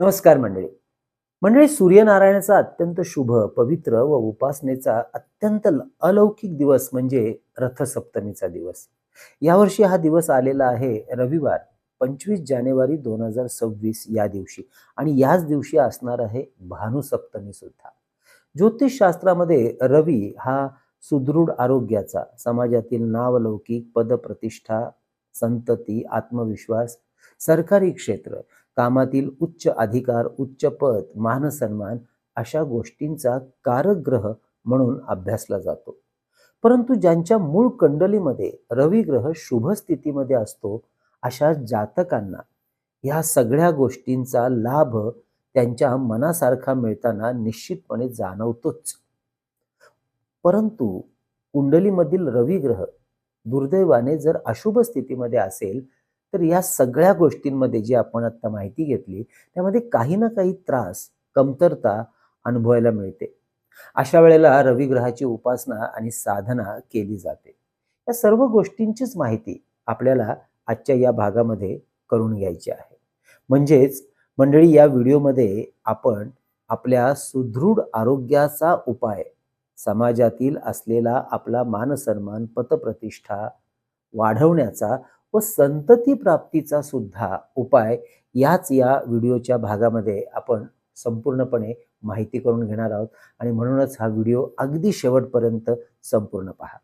नमस्कार मंडळी. मंडळी सूर्यनारायणाचा अत्यंत शुभ पवित्र व उपासनेचा अत्यंत अलौकिक दिवस म्हणजे रथसप्तमीचा दिवस. यावर्षी हा दिवस आलेला आहे रविवार पंचवीस जानेवारी दोन हजार सव्वीस या दिवशी आणि याच दिवशी असणार आहे भानुसप्तमी सुद्धा. ज्योतिषशास्त्रामध्ये रवी हा सुदृढ आरोग्याचा समाजातील नावलौकिक पदप्रतिष्ठा संतती आत्मविश्वास सरकारी क्षेत्र कामातील उच्च अधिकार उच्च पद मानसन्मान अशा गोष्टींचा कारक ग्रह म्हणून अभ्यासला जातो. परंतु ज्यांच्या मूळ कंडलीमध्ये रवी ग्रह शुभ स्थितीमध्ये असतो अशा जातकांना ह्या सगळ्या गोष्टींचा लाभ त्यांच्या मनासारखा मिळताना निश्चितपणे जाणवतोच. परंतु कुंडलीमधील रवी ग्रह दुर्दैवाने जर अशुभ स्थितीमध्ये असेल तर या सगळ्या गोष्टींमध्ये जी आपण आता माहिती घेतली त्यामध्ये काही ना काही त्रास कमतरता अनुभवायला मिळते. अशा वेळेला रविग्रहाची उपासना आणि साधना केली जाते. या सर्व गोष्टींचीच माहिती आपल्याला आजच्या या भागामध्ये करून घ्यायची आहे. म्हणजेच मंडळी या व्हिडिओमध्ये आपण आपल्या सुदृढ आरोग्याचा उपाय समाजातील असलेला आपला मानसन्मान पतप्रतिष्ठा वाढवण्याचा व संतती प्राप्तीचा सुद्धा उपाय याच या व्हिडिओच्या भागामध्ये आपण संपूर्णपणे माहिती करून घेणार आहोत. आणि म्हणूनच हा व्हिडिओ अगदी शेवटपर्यंत संपूर्ण पहा.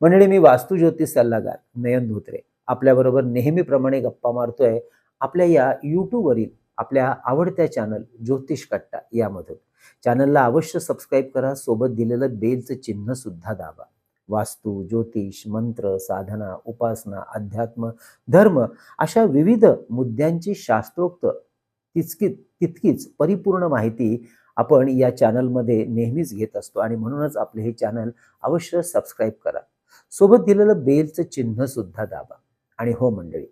मंडळी मी वास्तुज्योतिष सल्लागार नयन धोत्रे आपल्याबरोबर नेहमीप्रमाणे गप्पा मारतोय. आपल्या या यूट्यूबवरील आपल्या आवडत्या चॅनल ज्योतिष कट्टा यामधून. चॅनलला अवश्य सबस्क्राईब करा. सोबत दिलेलं बेलचं चिन्ह सुद्धा दाबा. वास्तू ज्योतिष मंत्र साधना उपासना अध्यात्म धर्म अशा विविध मुद्द्यांची शास्त्रोक्त तितकी तितकीच परिपूर्ण माहिती आपण या चॅनलमध्ये नेहमीच घेत असतो. आणि म्हणूनच आपले हे चॅनल अवश्य सबस्क्राईब करा. सोबत दिलेलं बेलचं चिन्ह सुद्धा दाबा. आणि हो मंडळी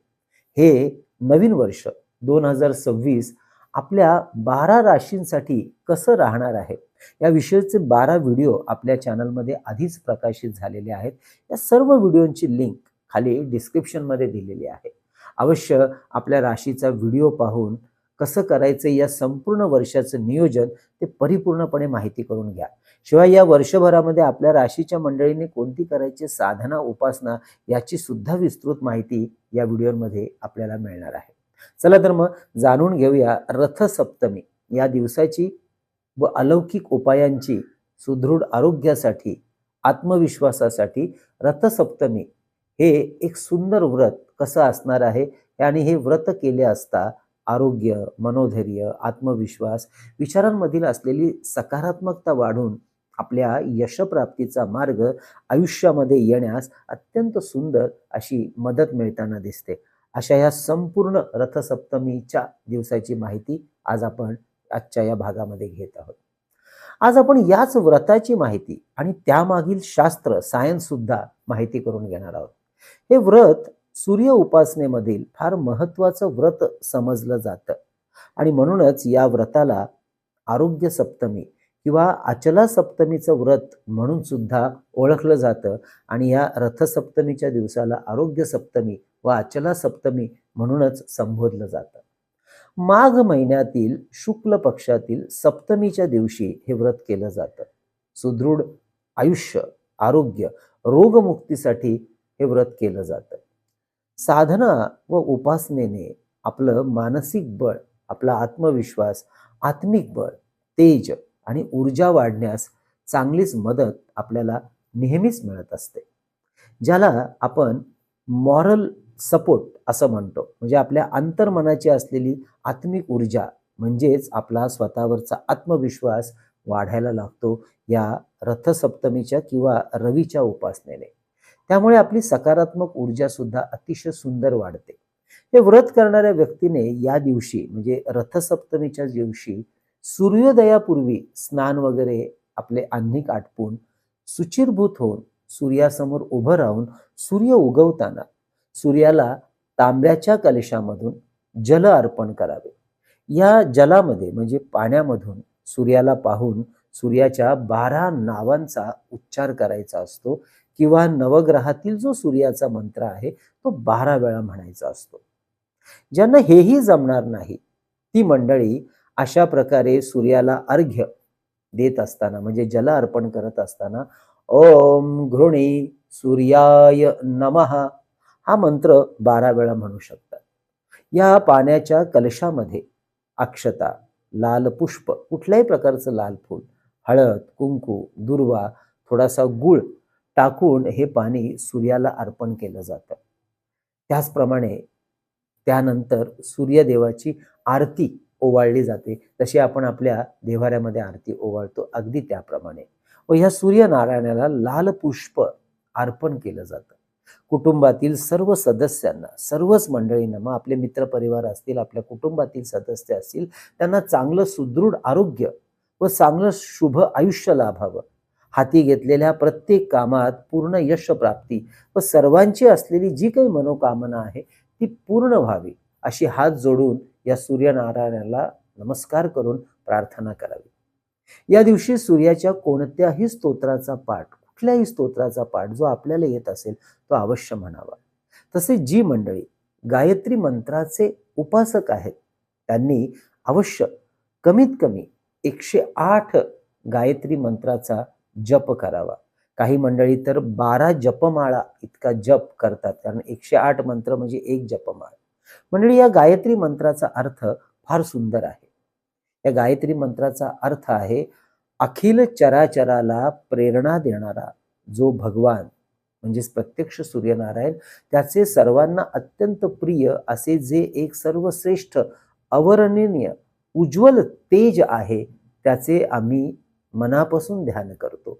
हे नवीन वर्ष दोन हजार सव्वीस आपल्या बारा राशींसाठी कसं राहणार आहे? या विषयीचे बारा व्हिडिओ आपल्या चॅनलमध्ये आधीच प्रकाशित झालेले आहेत. या सर्व व्हिडिओंची लिंक खाली डिस्क्रिप्शनमध्ये दिलेली आहे. अवश्य आपल्या राशीचा व्हिडिओ पाहून कसं करायचं या संपूर्ण वर्षाचं नियोजन ते परिपूर्णपणे माहिती करून घ्या. शिवाय या वर्षभरामध्ये आपल्या राशीच्या मंडळीने कोणती करायची साधना उपासना याची सुद्धा विस्तृत माहिती या व्हिडिओमध्ये आपल्याला मिळणार आहे. चला तर मग जाणून घेऊया रथसप्तमी या दिवसाची व अलौकिक उपायांची सुदृढ आरोग्यासाठी आत्मविश्वासासाठी रथसप्तमी हे एक सुंदर व्रत कसं असणार आहे? आणि हे व्रत केले असता आरोग्य मनोधैर्य आत्मविश्वास विचारांमधील असलेली सकारात्मकता वाढून आपल्या यशप्राप्तीचा मार्ग आयुष्यामध्ये येण्यास अत्यंत सुंदर अशी मदत मिळताना दिसते. अशा या संपूर्ण रथसप्तमीच्या दिवसाची माहिती आज आपण आजच्या या भागामध्ये घेत आहोत. आज आपण याच व्रताची माहिती आणि त्यामागील शास्त्र सायन्स सुद्धा माहिती करून घेणार आहोत. हे व्रत सूर्य उपासनेमधील फार महत्वाचं व्रत समजलं जातं. आणि म्हणूनच या व्रताला आरोग्य सप्तमी किंवा अचला सप्तमीचं व्रत म्हणून सुद्धा ओळखलं जातं आणि या रथसप्तमीच्या दिवसाला आरोग्य सप्तमी व अचला सप्तमी म्हणूनच संबोधलं जातं. माघ महिन्यातील शुक्ल पक्षातील सप्तमीच्या दिवशी हे व्रत केलं जातं. सुदृढ आयुष्य आरोग्य रोगमुक्तीसाठी हे व्रत केलं जातं. साधना व उपासनेने आपलं मानसिक बळ आपला आत्मविश्वास आत्मिक बळ तेज आणि ऊर्जा वाढण्यास चांगलीच मदत आपल्याला नेहमीच मिळत असते. ज्याला आपण मॉरल सपोर्ट असं म्हणतो. म्हणजे आपल्या अंतर्मनाची असलेली आत्मिक ऊर्जा म्हणजेच आपला स्वतःवरचा आत्मविश्वास वाढायला लागतो या रथसप्तमीच्या किंवा रवीच्या उपासनेने. त्यामुळे आपली सकारात्मक ऊर्जा सुद्धा अतिशय सुंदर वाढते. हे व्रत करणाऱ्या व्यक्तीने या दिवशी म्हणजे रथसप्तमीच्या दिवशी सूर्योदयापूर्वी स्नान वगैरे आपले आह्निक आटपून सुचिरभूत होऊन सूर्यासमोर उभं राहून सूर्य उगवताना सूर्याला तांब्याच्या कलशामधून जल अर्पण करावे. या जलामध्ये म्हणजे पाण्यामधून सूर्याला पाहून सूर्याच्या बारा नावांचा उच्चार करायचा असतो किंवा नवग्रहातील जो सूर्याचा मंत्र आहे तो बारा वेळा म्हणायचा असतो. ज्यांना हेही जमणार नाही ती मंडळी अशा प्रकारे सूर्याला अर्घ्य देत असताना म्हणजे जल अर्पण करत असताना ओम घृणी सूर्याय नमः हा मंत्र बारा वेळा म्हणू शकतात. या पाण्याच्या कलशामध्ये अक्षता लाल पुष्प कुठल्याही प्रकारचं लाल फूल हळद कुंकू दुर्वा थोडासा गुळ टाकून हे पाणी सूर्याला अर्पण केलं जातं. त्याचप्रमाणे त्यानंतर सूर्यदेवाची आरती ओवाळली जाते. तशी आपण आपल्या देवाऱ्यामध्ये आरती ओवाळतो अगदी त्याप्रमाणे. व ह्या सूर्यनारायणाला लाल पुष्प अर्पण केलं जातं. कुटुंबातील सर्व सदस्यांना सर्वच मंडळींना मग आपले मित्रपरिवार असतील आपल्या कुटुंबातील सदस्य असतील त्यांना चांगलं सुदृढ आरोग्य व चांगलं शुभ आयुष्य लाभावं. हाती घेतलेल्या प्रत्येक कामात पूर्ण यश प्राप्ती व सर्वांची असलेली जी काही मनोकामना आहे ती पूर्ण व्हावी अशी हात जोडून या सूर्यनारायणाला नमस्कार करून प्रार्थना करावी. या दिवशी सूर्याच्या कोणत्याही स्तोत्राचा पाठ कुठल्याही स्तोत्राचा पाठ जो आपल्याला येत असेल तो अवश्य म्हणावा. तसे जी मंडळी गायत्री मंत्राचे उपासक आहेत त्यांनी अवश्य कमीत कमी एकशे आठ गायत्री मंत्राचा जप करावा. काही मंडळी तर बारा जपमाळा इतका जप करतात कारण एकशे आठ मंत्र म्हणजे एक जपमाळ. मंडळी या गायत्री मंत्राचा अर्थ फार सुंदर आहे. या गायत्री मंत्राचा अर्थ आहे अखिल चराचराला प्रेरणा देणारा जो भगवान म्हणजेच प्रत्यक्ष सूर्यनारायण त्याचे सर्वांना अत्यंत प्रिय असे जे एक सर्वश्रेष्ठ अवर्णनीय उज्ज्वल तेज आहे त्याचे आम्ही मनापासून ध्यान करतो.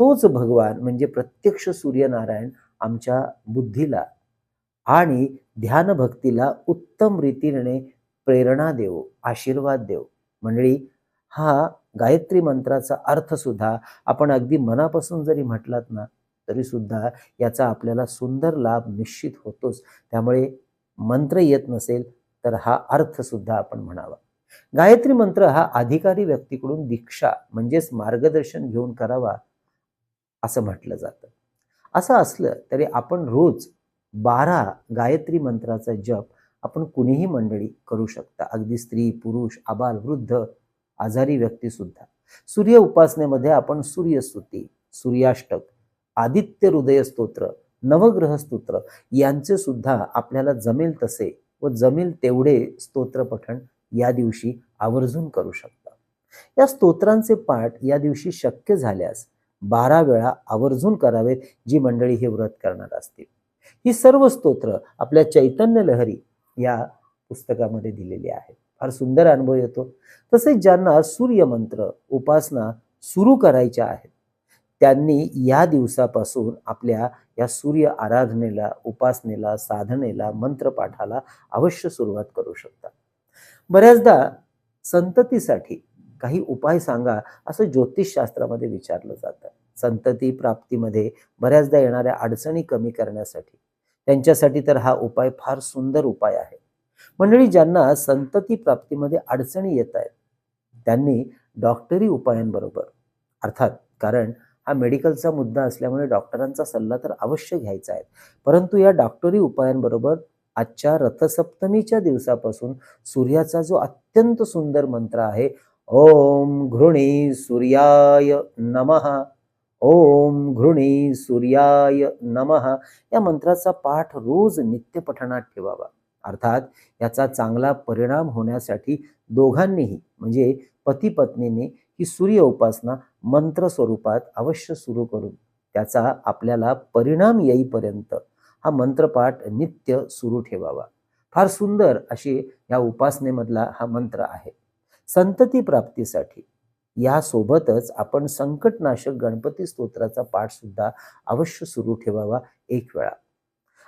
तोच भगवान म्हणजे प्रत्यक्ष सूर्यनारायण आमच्या बुद्धीला आणि ध्यानभक्तीला उत्तम रीतीने प्रेरणा देव आशीर्वाद देव. मंडळी हा गायत्री मंत्राचा अर्थ सुद्धा आपण अगदी मनापासून जरी म्हटलात ना तरी सुद्धा याचा आपल्याला सुंदर लाभ निश्चित होतोच. त्यामुळे मंत्र येत नसेल तर हा अर्थ सुद्धा आपण म्हणावा. गायत्री मंत्र हा अधिकारी व्यक्तीकडून दीक्षा म्हणजेच मार्गदर्शन घेऊन करावा असं म्हटलं जातं. असं असलं तरी आपण रोज बारा गायत्री मंत्राचा जप आपण कुणीही मंडळी करू शकता. अगदी स्त्री पुरुष आबाल वृद्ध आजारी व्यक्ती सुद्धा. सूर्य उपासनेमध्ये आपण सूर्यस्तुती सूर्याष्टक आदित्य हृदय स्तोत्र नवग्रह स्तोत्र यांचे सुद्धा आपल्याला जमेल तसे व जमेल तेवढे स्तोत्र पठण या दिवशी आवर्जून करू शकता. या स्तोत्रांचे पाठ या दिवशी शक्य झाल्यास बारा वेळा आवर्जून करावेत जी मंडळी हे व्रत करणार असतील. ही सर्व स्तोत्र आपल्या चैतन्य लहरी या पुस्तकामध्ये दिलेली आहेत. फार सुंदर अनुभव येतो. तसेच ज्यांना सूर्यमंत्र उपासना सुरू करायच्या आहेत त्यांनी या दिवसापासून आपल्या या सूर्य आराधनेला उपासनेला साधनेला मंत्रपाठाला अवश्य सुरुवात करू शकता. बऱ्याचदा संततीसाठी काही उपाय सांगा असं ज्योतिषशास्त्रामध्ये विचारलं जातं. संतती प्राप्तीमध्ये बऱ्याचदा येणाऱ्या अडचणी कमी करण्यासाठी त्यांच्यासाठी तर हा उपाय फार सुंदर उपाय आहे. मंडळी ज्यांना संतती प्राप्तीमध्ये अडचणी येत आहेत त्यांनी डॉक्टरी उपायांबरोबर अर्थात कारण हा मेडिकलचा मुद्दा असल्यामुळे डॉक्टरांचा सल्ला तर अवश्य घ्यायचा आहे. परंतु या डॉक्टरी उपायांबरोबर आजच्या रथसप्तमीच्या दिवसापासून सूर्याचा जो अत्यंत सुंदर मंत्र आहे ओम घृणी सूर्याय नमः ओम घृणी सूर्याय नमः या मंत्राचा पाठ रोज नित्यपठणात ठेवावा. अर्थात याचा चांगला परिणाम होण्यासाठी दोघांनीही म्हणजे पती पत्नीने ही सूर्य उपासना मंत्र स्वरूपात अवश्य सुरू करून त्याचा आपल्याला परिणाम येईपर्यंत हा मंत्रपाठ नित्य सुरू ठेवावा. फार सुंदर अशी या उपासनेमधला हा मंत्र आहे. संतती प्राप्तीसाठी यासोबतच आपण संकटनाशक गणपती स्तोत्राचा पाठ सुद्धा अवश्य सुरू ठेवावा एक वेळा.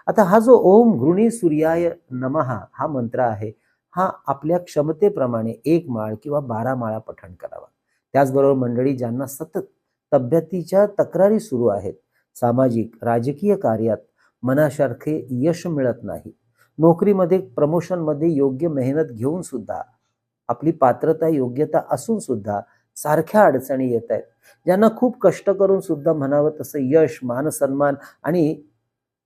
आता हा जो ओम घृणी सूर्याय नमहा हा मंत्र आहे हा आपल्या क्षमतेप्रमाणे एक माळ किंवा बारा माळा पठण करावा. त्याचबरोबर मंडळी ज्यांना सतत तब्येतीच्या तक्रारी सुरू आहेत सामाजिक राजकीय कार्यात मनासारखे यश मिळत नाही नोकरीमध्ये प्रमोशनमध्ये योग्य मेहनत घेऊन सुद्धा आपली पात्रता योग्यता असून सुद्धा सारख्या अडचणी येत आहेत. ज्यांना खूप कष्ट करून सुद्धा म्हणावं तसं यश मानसन्मान आणि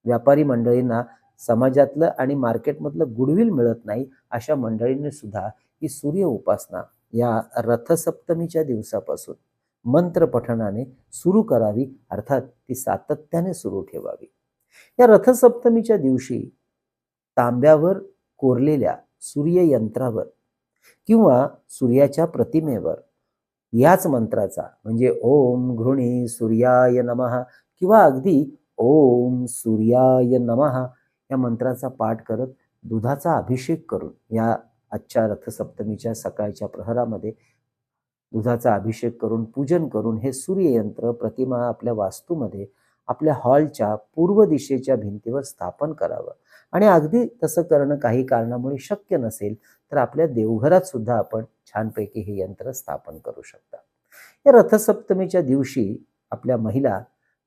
व्यापारी मंडळींना समाजातलं आणि मार्केटमधलं गुडविल मिळत नाही अशा मंडळींनी सुद्धा ही सूर्य उपासना या रथसप्तमीच्या दिवसापासून मंत्र पठणाने सुरू करावी अर्थात ती सातत्याने सुरू ठेवावी. या रथसप्तमीच्या दिवशी तांब्यावर कोरलेल्या सूर्ययंत्रावर किंवा सूर्याच्या प्रतिमेवर याच मंत्राचा म्हणजे ओम घृणी सूर्याय नमः किंवा अगदी ओम सूर्याय नमः या मंत्राचा पाठ करत दुधाचा अभिषेक करून या आजच्या रथसप्तमीच्या सकाळच्या प्रहरामध्ये दुधाचा अभिषेक करून पूजन करून हे सूर्ययंत्र प्रतिमा आपल्या वास्तूमध्ये आपल्या हॉलच्या पूर्व दिशेच्या भिंतीवर स्थापन करावं. आणि अगदी तसं करणं काही कारणामुळे शक्य नसेल तर आपल्या देवघरात सुद्धा आपण छानपैकी हे यंत्र स्थापन करू शकता. या रथसप्तमीच्या दिवशी आपल्या महिला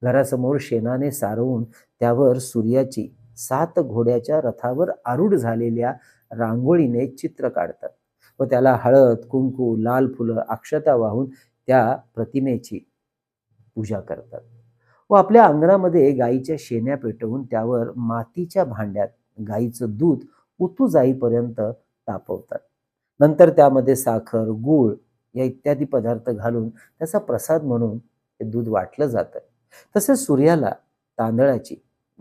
घरासमोर शेणाने सारवून त्यावर सूर्याची सात घोड्याच्या रथावर आरूढ झालेल्या रांगोळीने चित्र काढतात व त्याला हळद कुंकू लाल फुलं अक्षता वाहून त्या प्रतिमेची पूजा करतात व आपल्या अंगणामध्ये गाईच्या शेण्या पेटवून त्यावर मातीच्या भांड्यात गाईचं दूध उतू जाईपर्यंत तापवतात. नंतर त्यामध्ये साखर गूळ या इत्यादी पदार्थ घालून त्याचा प्रसाद म्हणून ते दूध वाटलं जातं. तसेच सूर्याला तांदळाची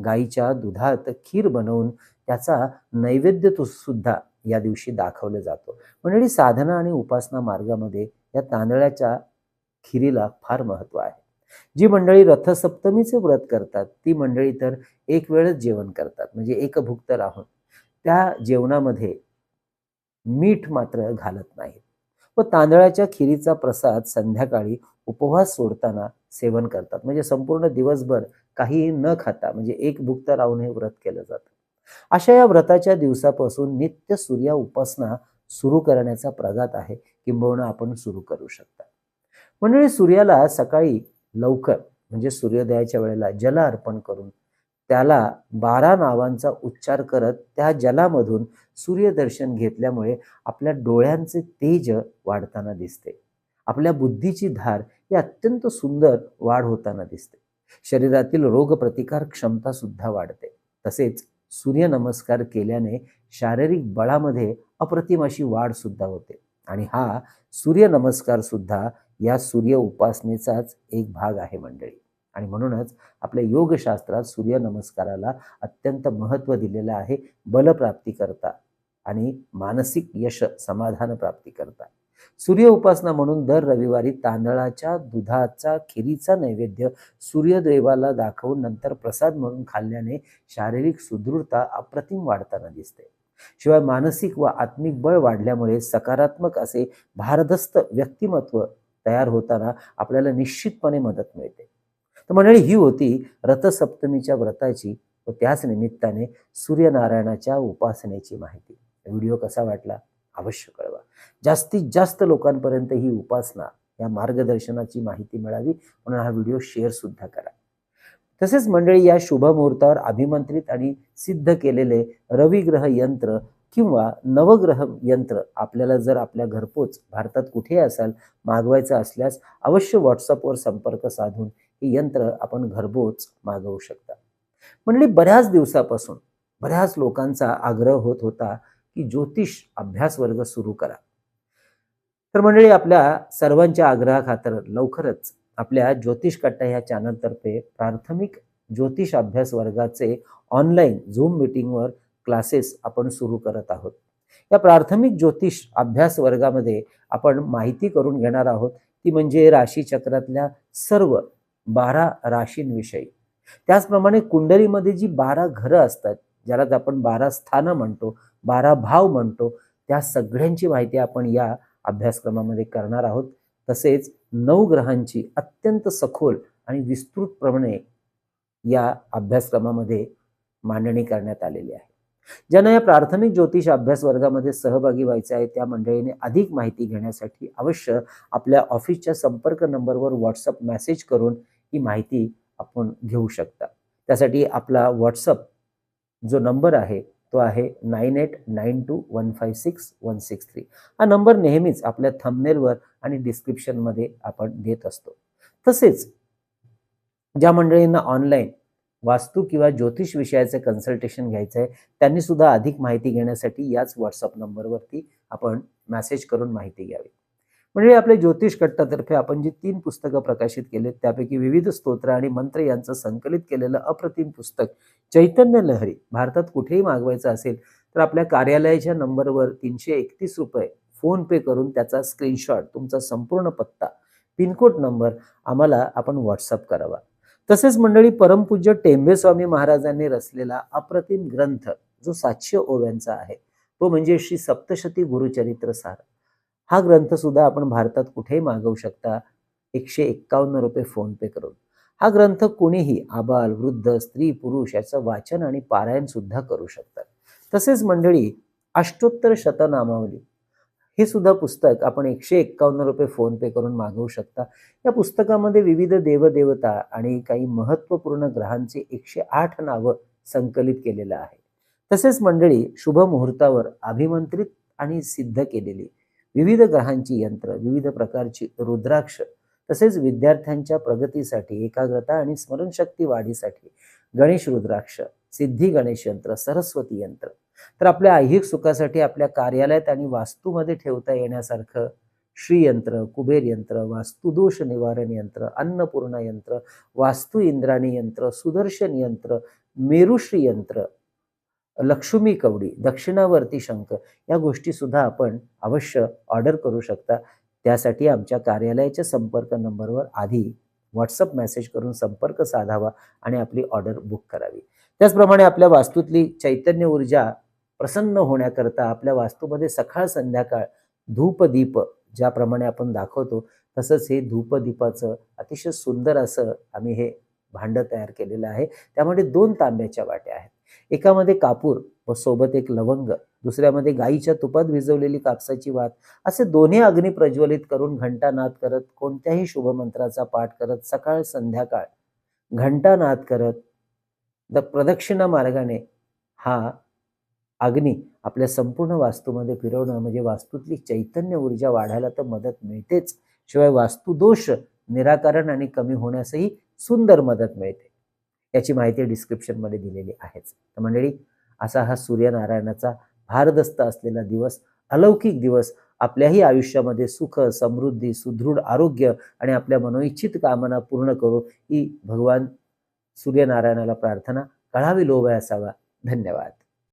गाईच्या दुधात खीर बनवून त्याचा नैवेद्य तो सुद्धा या दिवशी दाखवलं जातो. मंडळी साधना आणि उपासना मार्गामध्ये या तांदळाच्या खिरीला फार महत्त्व आहे. जी मंडळी रथसप्तमीचे व्रत करतात ती मंडळी तर एक वेळच जेवण करतात म्हणजे एकभुक्त राहून. त्या जेवणामध्ये मीठ मात्र घालत नाहीत. व तांदळाच्या खिरीचा प्रसाद संध्याकाळी उपवास सोडताना सेवन करतात. म्हणजे संपूर्ण दिवसभर काही न खाता म्हणजे एक भुक्त राहून हे व्रत केलं जातं. अशा या व्रताच्या दिवसापासून नित्य सूर्य उपासना सुरू करण्याचा प्रघात आहे. किंबहुना आपण सुरू करू शकता. मंडळी सूर्याला सकाळी लवकर म्हणजे सूर्योदयाच्या वेळेला जल अर्पण करून त्याला बारा नावांचा उच्चार करत त्या जलामधून सूर्यदर्शन घेतल्यामुळे आपल्या डोळ्यांचे तेज वाढताना दिसते. आपल्या बुद्धीची धार ही अत्यंत सुंदर वाढ होताना दिसते. शरीरातील रोगप्रतिकार क्षमता सुद्धा वाढते. तसेच सूर्यनमस्कार केल्याने शारीरिक बळामध्ये अप्रतिम अशी वाढ सुद्धा होते. आणि हा सूर्यनमस्कार सुद्धा या सूर्य उपासनेचाच एक भाग आहे मंडळी. आणि म्हणूनच आपल्या योगशास्त्रात सूर्यनमस्काराला अत्यंत महत्त्व दिलेलं आहे. बलप्राप्ती करता आणि मानसिक यश समाधान प्राप्ती करता सूर्य उपासना म्हणून दर रविवारी तांदळाच्या दुधाचा खिरीचा नैवेद्य सूर्यदेवाला दाखवून नंतर प्रसाद म्हणून खाल्ल्याने शारीरिक सुदृढता अप्रतिम वाढताना दिसते. शिवाय मानसिक व आत्मिक बळ वाढल्यामुळे सकारात्मक असे भारदस्त व्यक्तिमत्व तयार होताना आपल्याला निश्चितपणे मदत मिळते. तर मंडळी ही होती रथसप्तमीच्या व्रताची व त्याच निमित्ताने सूर्यनारायणाच्या उपासनेची माहिती. व्हिडिओ कसा वाटला? अवश्य कळवा जास्तीत जास्त लोकांपर्यंत ही उपासना या मार्गदर्शनाची माहिती मिळावी म्हणून हा व्हिडिओ शेअर सुद्धा करा. तसेच मंडळी या शुभ मुहूर्तावर अभिमंत्रित आणि सिद्ध केलेले रविग्रह यंत्र किंवा नवग्रह यंत्र आपल्याला जर आपल्या घरपोच भारतात कुठे असाल मागवायचं असल्यास अवश्य व्हॉट्सअपवर संपर्क साधून हे यंत्र आपण घरपोच मागवू शकता. मंडळी बऱ्याच दिवसापासून बऱ्याच लोकांचा आग्रह होत होता की ज्योतिष अभ्यास वर्ग सुरू करा. तर मंडळी आपल्या सर्वांच्या आग्रहाखातर लवकरच आपल्या ज्योतिष कट्टा ह्या चॅनलतर्फे प्राथमिक ज्योतिष अभ्यास वर्गाचे ऑनलाईन झूम मिटिंगवर क्लासेस आपण सुरू करत आहोत. या प्राथमिक ज्योतिष अभ्यास वर्गामध्ये आपण माहिती करून घेणार आहोत. ती म्हणजे राशीचक्रातल्या सर्व बारा राशींविषयी. त्याचप्रमाणे कुंडलीमध्ये जी बारा घरं असतात ज्याला आपण बारा स्थानं म्हणतो बारा भाव म्हणतो त्या सगळ्यांची माहिती आपण या अभ्यासक्रमामध्ये करणार आहोत. तसेच नऊ ग्रहांची अत्यंत सखोल आणि विस्तृतप्रमाणे या अभ्यासक्रमामध्ये मांडणी करण्यात आलेली आहे. ज्यांना या प्राथमिक ज्योतिष अभ्यास वर्गामध्ये सहभागी व्हायचे आहे त्या मंडळीने अधिक माहिती घेण्यासाठी अवश्य आपल्या ऑफिसच्या संपर्क नंबरवर व्हॉट्सअप मेसेज करून ही माहिती आपण घेऊ शकता. त्यासाठी आपला व्हॉट्सअप जो नंबर आहे तो आहे nine eight nine two one five six one six three. हा नंबर नेहमीच आपल्या थंबनेलवर आणि डिस्क्रिप्शनमध्ये आपण देत असतो. तसेच ज्या मंडळींना ऑनलाईन वास्तू किंवा ज्योतिष विषयाचे कन्सल्टेशन घ्यायचं आहे त्यांनी सुद्धा अधिक माहिती घेण्यासाठी याच व्हॉट्सअप नंबरवरती आपण मेसेज करून माहिती घ्यावी. म्हणजे आपले ज्योतिष कट्टातर्फे आपण जी तीन पुस्तकं प्रकाशित केलीत त्यापैकी विविध स्तोत्र आणि मंत्र यांचं संकलित केलेलं अप्रतिम पुस्तक चैतन्य लहरी भारतात कुठेही मागवायचं असेल तर आपल्या कार्यालयाच्या नंबरवर तीनशे एकतीस रुपये फोन पे करून त्याचा स्क्रीनशॉट तुमचा संपूर्ण पत्ता पिनकोड नंबर आम्हाला आपण व्हॉट्सअप करावा. तसेच मंडळी परमपूज्य टेंबे स्वामी महाराजांनी रचलेला अप्रतिम ग्रंथ जो सातशे ओव्यांचा आहे तो म्हणजे श्री सप्तशती गुरुचरित्र सार. हा ग्रंथ सुद्धा आपण भारतात कुठेही मागवू शकता. एकशे एक्कावन्न रुपये फोन पे करून. हा ग्रंथ कुणीही आबाल वृद्ध स्त्री पुरुष याचं वाचन आणि पारायण सुद्धा करू शकतात. तसेच मंडळी अष्टोत्तर शतनामावली. हे सुद्धा पुस्तक आपण एकशे एक्कावन्न रुपये फोन पे करून मागवू शकता. या पुस्तकामध्ये विविध देवदेवता आणि काही महत्त्वपूर्ण ग्रहांची एकशे आठ नावं संकलित केलेलं आहे. तसेच मंडळी शुभ मुहूर्तावर अभिमंत्रित आणि सिद्ध केलेली विविध ग्रहांची यंत्र विविध प्रकारची रुद्राक्ष तसेच विद्यार्थ्यांच्या प्रगतीसाठी एकाग्रता आणि स्मरणशक्ती वाढीसाठी गणेश रुद्राक्ष सिद्धी गणेश यंत्र सरस्वती यंत्र. तर आपल्या ऐहिक सुखासाठी आपल्या कार्यालयात आणि वास्तूमध्ये ठेवता येण्यासारखं श्रीयंत्र कुबेर यंत्र वास्तुदोष निवारण यंत्र अन्नपूर्णा यंत्र वास्तु इंद्राणी यंत्र सुदर्शन यंत्र मेरुश्री यंत्र लक्ष्मी कवडी दक्षिणावर्ती शंख या गोष्टी सुद्धा आपण अवश्य ऑर्डर करू शकता. त्यासाठी आमच्या कार्यालयाच्या संपर्क नंबरवर आधी व्हॉट्सअप मेसेज करून संपर्क साधावा आणि आपली ऑर्डर बुक करावी. त्याचप्रमाणे आपल्या वास्तूतली चैतन्य ऊर्जा प्रसन्न होण्याकरता आपल्या वास्तूमध्ये सकाळ संध्याकाळ धूपदीप ज्याप्रमाणे आपण दाखवतो तसंच हे धूपदीपाचं अतिशय सुंदर असं आम्ही हे भांडं तयार केलेलं आहे. त्यामध्ये दोन तांब्याच्या वाट्या आहेत. एकामध्ये कापूर व सोबत एक लवंग दुसऱ्यामध्ये गाईच्या तुपात भिजवलेली कापसाची वात असे दोन्ही अग्नी प्रज्वलित करून घंटानाद करत कोणत्याही शुभमंत्राचा पाठ करत सकाळ संध्याकाळ. घंटानाद करत द प्रदक्षिणा मार्गाने हा अग्नी आपल्या संपूर्ण वास्तूमध्ये फिरवणं म्हणजे वास्तूतली चैतन्य ऊर्जा वाढायला तर मदत मिळतेच. शिवाय वास्तुदोष निराकरण आणि कमी होण्यासही सुंदर मदत मिळते. याची माहिती डिस्क्रिप्शनमध्ये दिलेली आहेच. तर मंडळी असा हा सूर्यनारायणाचा भारदस्त असलेला दिवस अलौकिक दिवस आपल्याही आयुष्यामध्ये सुख समृद्धी सुदृढ आरोग्य आणि आपल्या मनोइच्छित कामना पूर्ण करू ही भगवान सूर्यनारायणाला प्रार्थना कळावी लोभ असावा. धन्यवाद.